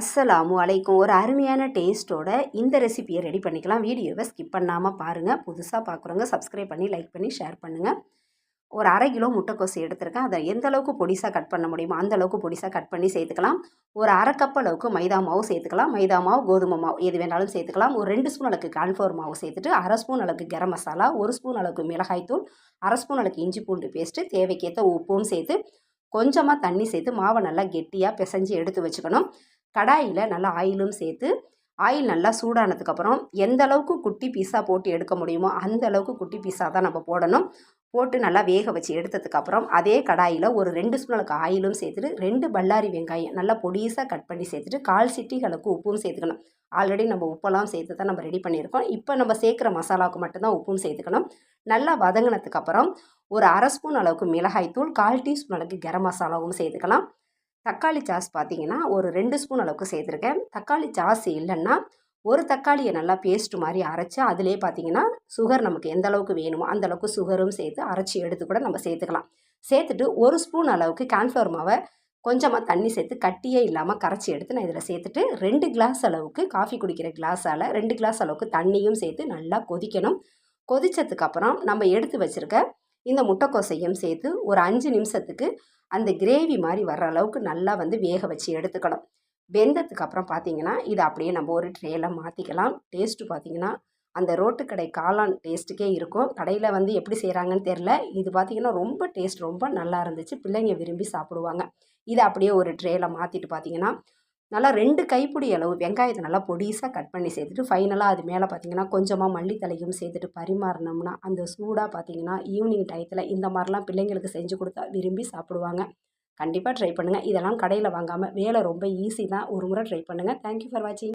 அஸ்ஸலாமு அலைக்கும். ஒரு அருமையான டேஸ்ட்டோட இந்த ரெசிபியை ரெடி பண்ணிக்கலாம். வீடியோவை ஸ்கிப் பண்ணாமல் பாருங்கள் புதுசாக பார்க்குறவங்க சப்ஸ்கிரைப் பண்ணி லைக் பண்ணி ஷேர் பண்ணுங்கள் ஒரு அரை கிலோ முட்டைக்கோசு எடுத்திருக்கேன். அதை எந்த அளவுக்கு பொடிசாக கட் பண்ண முடியுமோ அந்த அளவுக்கு பொடிசாக கட் பண்ணி சேர்த்துக்கலாம். ஒரு அரை கப் அளவுக்கு மைதா மாவு சேர்த்துக்கலாம். மைதா மாவு கோதுமை மாவு எது வேணாலும் சேர்த்துக்கலாம். ஒரு ரெண்டு ஸ்பூன் அளவுக்கு கான்ஃபோர் மாவு சேர்த்துட்டு அரை ஸ்பூன் அளவுக்கு கரம் மசாலா ஒரு ஸ்பூன் அளவுக்கு மிளகாய்த்தூள் அரை ஸ்பூன் அளவுக்கு இஞ்சி பூண்டு பேஸ்ட்டு தேவைக்கேற்ற உப்பும் சேர்த்து கொஞ்சமாக தண்ணி சேர்த்து மாவை நல்லா கெட்டியாக பிசைஞ்சு எடுத்து வச்சுக்கணும். கடாயில் நல்லா ஆயிலும் சேர்த்து ஆயில் நல்லா சூடானதுக்கப்புறம் எந்த அளவுக்கு குட்டி பீஸாக போட்டு எடுக்க முடியுமோ அந்த அளவுக்கு குட்டி பீஸாக தான் நம்ம போடணும். போட்டு நல்லா வேக வச்சு எடுத்ததுக்கப்புறம் அதே கடாயில் ஒரு ரெண்டு ஸ்பூன் அளவுக்கு ஆயிலும் சேர்த்துட்டு ரெண்டு பல்லாரி வெங்காயம் நல்லா பொடிசாக கட் பண்ணி சேர்த்துட்டு கால் சிட்டி அளவுக்கு உப்பும் சேர்த்துக்கணும். ஆல்ரெடி நம்ம உப்பெல்லாம் சேர்த்து தான் நம்ம ரெடி பண்ணியிருக்கோம். இப்போ நம்ம சேர்க்குற மசாலாவுக்கு மட்டும்தான் உப்பும் சேர்த்துக்கணும். நல்லா வதங்கினதுக்கப்புறம் ஒரு அரை ஸ்பூன் அளவுக்கு மிளகாய்த்தூள் கால் டீஸ்பூன் அளவுக்கு கரம் மசாலாவும் சேர்த்துக்கலாம். தக்காளி சாஸ் பார்த்தீங்கன்னா ஒரு ரெண்டு ஸ்பூன் அளவுக்கு சேர்த்துருக்கேன். தக்காளி சாஸ் இல்லைன்னா ஒரு தக்காளியை நல்லா பேஸ்ட் மாதிரி அரைச்சி அதிலே பார்த்தீங்கன்னா சுகர் நமக்கு எந்த அளவுக்கு வேணுமோ அந்த அளவுக்கு சுகரும் சேர்த்து அரைச்சி எடுத்து கூட நம்ம சேர்த்துக்கலாம். சேர்த்துட்டு ஒரு ஸ்பூன் அளவுக்கு கான்ஃப்ளவர் மாவை கொஞ்சமாக தண்ணி சேர்த்து கட்டியே இல்லாமல் கரைச்சி எடுத்து நான் இதில் சேர்த்துட்டு ரெண்டு கிளாஸ் அளவுக்கு காஃபி குடிக்கிற கிளாஸால் ரெண்டு கிளாஸ் அளவுக்கு தண்ணியும் சேர்த்து நல்லா கொதிக்கணும். கொதித்ததுக்கப்புறம் நம்ம எடுத்து வச்சுருக்க இந்த முட்டைக்கோசையும் சேர்த்து ஒரு அஞ்சு நிமிஷத்துக்கு அந்த கிரேவி மாதிரி வர்ற அளவுக்கு நல்லா வந்து வேக வச்சு எடுத்துக்கணும். வெந்ததுக்கு அப்புறம் பார்த்தீங்கன்னா இதை அப்படியே நம்ம ஒரு ட்ரேயில் மாற்றிக்கலாம் டேஸ்ட்டு பார்த்தீங்கன்னா அந்த ரோட்டு கடை காளான் டேஸ்ட்டுக்கே இருக்கும். கடையில் வந்து எப்படி செய்கிறாங்கன்னு தெரில இது பார்த்திங்கன்னா ரொம்ப டேஸ்ட் ரொம்ப நல்லா இருந்துச்சு. பிள்ளைங்க விரும்பி சாப்பிடுவாங்க. இதை அப்படியே ஒரு ட்ரேயில் மாற்றிட்டு பார்த்தீங்கன்னா நல்லா ரெண்டு கைப்பிடி அளவு வெங்காயத்தை நல்லா பொடிசாக கட் பண்ணி சேர்த்துட்டு ஃபைனலாக அது மேலே பார்த்தீங்கன்னா கொஞ்சமாக மல்லித்தலையும் சேர்த்துட்டு பரிமாறினோம்னா அந்த சூடாக பார்த்தீங்கன்னா ஈவினிங் டயத்தில் இந்த மாதிரிலாம் பிள்ளைங்களுக்கு செஞ்சு கொடுத்தா விரும்பி சாப்பிடுவாங்க. கண்டிப்பாக ட்ரை பண்ணுங்கள் இதெல்லாம் கடையில் வாங்காமல் வேலை ரொம்ப ஈஸி தான். ஒரு முறை ட்ரை பண்ணுங்கள் தேங்க்யூ ஃபார் வாட்சிங்